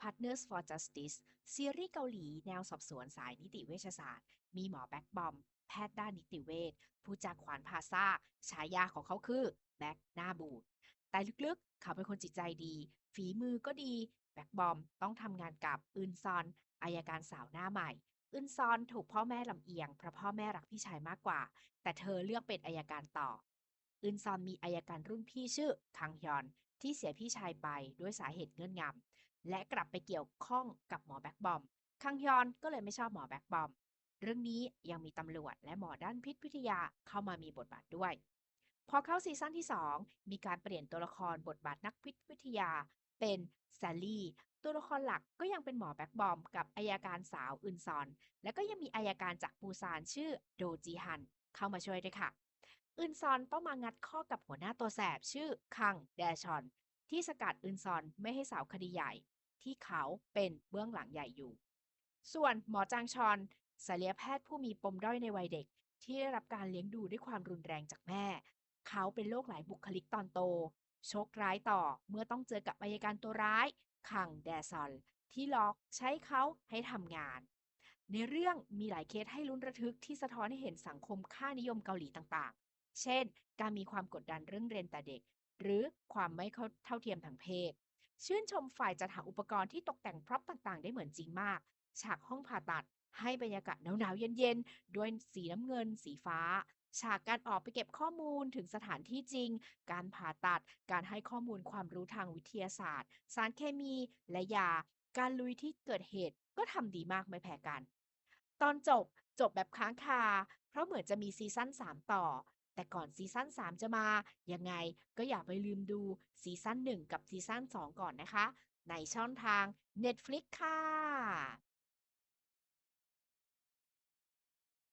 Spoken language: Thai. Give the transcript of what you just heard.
Partners for Justice ซีรีส์เกาหลีแนวสอบสวนสายนิติเวชศาสตร์ มีหมอแบ็กบอม แพทย์ด้านนิติเวชผู้จากขวานพาซาฉายาของเขาคือแบ็กหน้าบูดแต่ลึกๆ เขาเป็นคนจิตใจดี ฝีมือก็ดี แบ็กบอมต้องทำงานกับอึนซอนอายการสาวหน้าใหม่อึนซอนถูกพ่อแม่ลำเอียงเพราะพ่อแม่รักพี่ชายมากกว่า แต่เธอเลือกเป็นอายการต่ออึนซอนมีอายการรุ่นพี่ชื่อคังฮยอนที่เสียพี่ชายไปด้วยสาเหตุเงื่อนงำ และกลับไปเกี่ยวข้องกับหมอแบ็กบอม คังยอนก็เลยไม่ชอบหมอแบ็กบอม เรื่องนี้ยังมีตำรวจและหมอด้านพิษวิทยาเข้ามามีบทบาทด้วย พอเข้าซีซั่นที่ 2 มีการเปลี่ยนตัวละครบทบาทนักพิษวิทยา เป็นแซลลี่ ตัวละครหลักก็ยังเป็นหมอแบ็กบอม กับอายการสาวอึนซอน และก็ยังมีอายการจากปูซานชื่อโดจีฮัน เข้ามาช่วยด้วยค่ะอึนซอนต้องมางัดข้อกับหัวหน้าตัวแสบชื่อคังแดชอน ที่สกัดอึนซอนไม่ให้สาวคดีใหญ่ ที่เขาเป็นเบื้องหลังใหญ่อยู่ ส่วนหมอจางชอนศัลยแพทย์ผู้มีปมด้อยในวัยเด็ก ที่ได้รับการเลี้ยงดูด้วยความรุนแรงจากแม่ เขาเป็นโรคหลายบุคลิกตอนโต โชคร้ายต่อเมื่อต้องเจอกับอายการตัวร้ายคังแดซอนที่หลอกใช้เขาให้ทำงาน ในเรื่องมีหลายเคสให้ลุ้นระทึกที่สะท้อนให้เห็นสังคมค่านิยมเกาหลีต่างๆ เช่น การมีความกดดันเรื่องเรียนแต่เด็ก หรือความไม่เท่าเทียมทางเพศ ชื่นชมฝ่ายจัดหาอุปกรณ์ที่ตกแต่งพร็อพต่างๆ ได้เหมือนจริงมาก ฉากห้องผ่าตัด ให้บรรยากาศหนาวๆเย็นๆ ด้วยสีน้ำเงิน สีฟ้า ฉากการออกไปเก็บข้อมูลถึงสถานที่จริง การผ่าตัด การให้ข้อมูลความรู้ทางวิทยาศาสตร์ สารเคมีและยา การลุยที่เกิดเหตุก็ทำดีมากไม่แพ้กัน ตอนจบจบแบบค้างคา เพราะเหมือนจะมีซีซั่น3 ต่อ แต่ก่อนซีซั่น3 จะมา ยังไงก็อย่าไปลืมดูซีซั่น1 กับซีซั่น2 ก่อนนะคะ ในช่องทาง Netflix ค่ะ